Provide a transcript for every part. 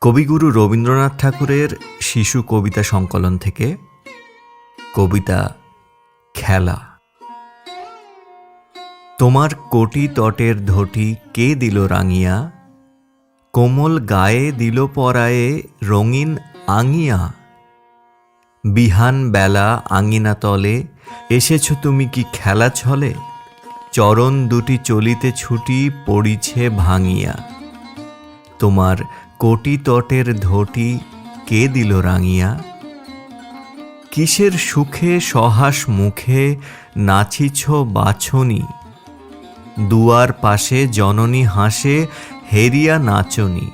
কবিগুরু রবীন্দ্রনাথ ঠাকুরের শিশু কবিতা সংকলন থেকে কবিতা খেলা। তোমার কোটি তটের ধটি কে দিল রাঙিয়া? কোমল গায়ে দিল পরায়ে রঙিন আঙিয়া। বিহান বেলা আঙিনা তলে, এসেছ তুমি কি খেলা ছলে? চরণ দুটি চলিতে ছুটি পড়িছে ভাঙিয়া। তোমার কোটি তটের ধটি কে দিল রাঙিয়া? কিসের সুখে সহাস মুখে নাচিছ বাছনি? দুয়ার পাশে জননী হাসে হেরিয়া নাচনি।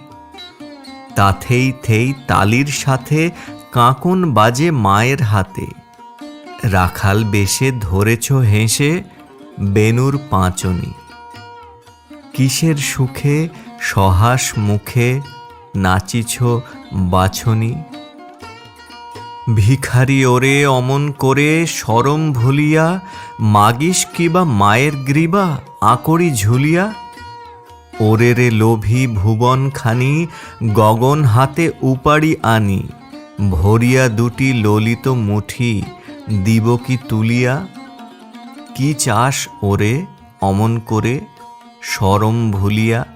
তাথেই থেই তালির সাথে কাঁকন বাজে মায়ের হাতে। রাখাল বেশে ধরেছ হেসে বেনুর পাঁচনি। কিসের সুখে সহাস মুখে নাচিছ বাছনি? ভিখারি ওরে অমন করে সরম ভুলিয়া, মাগিস কিবা মায়ের গ্রীবা আকড়ি ঝুলিয়া? ওরে রে লোভী ভুবন খানি গগন হাতে উপাড়ি আনি। ভরিয়া দুটি ললিত মুঠি, দিব কি তুলিয়া? কি চাস ওরে অমন করে সরম ভুলিয়া?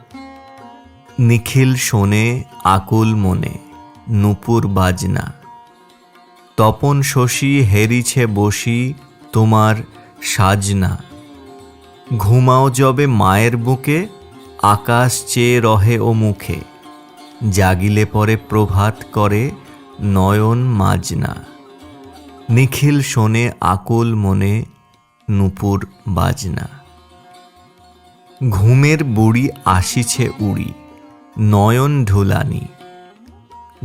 নিখিল শোনে আকুল মনে নুপুর বাজনা। তপন শশী হেরিছে বসি তোমার সাজনা। ঘুমাও যবে মায়ের বুকে, আকাশ চেয়ে রহে ও মুখে। জাগিলে পরে প্রভাত করে নয়ন মাজনা। নিখিল শোনে আকুল মনে নুপুর বাজনা। ঘুমের বুড়ি আসিছে উড়ি, নয়ন ঢুলানি।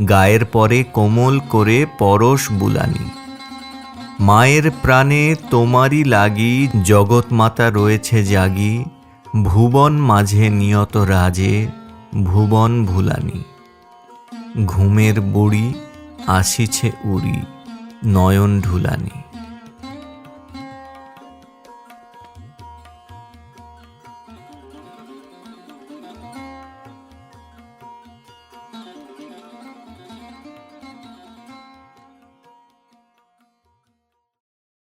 গায়ের পরে কোমল করে পরশ বুলানি। মায়ের প্রাণে তোমারই লাগি, জগৎমাতা রয়েছে জাগি, ভুবন মাঝে নিয়ত রাজে, ভুবন ভুলানি। ঘুমের বুড়ি আসিছে উড়ি, নয়ন ঢুলানি।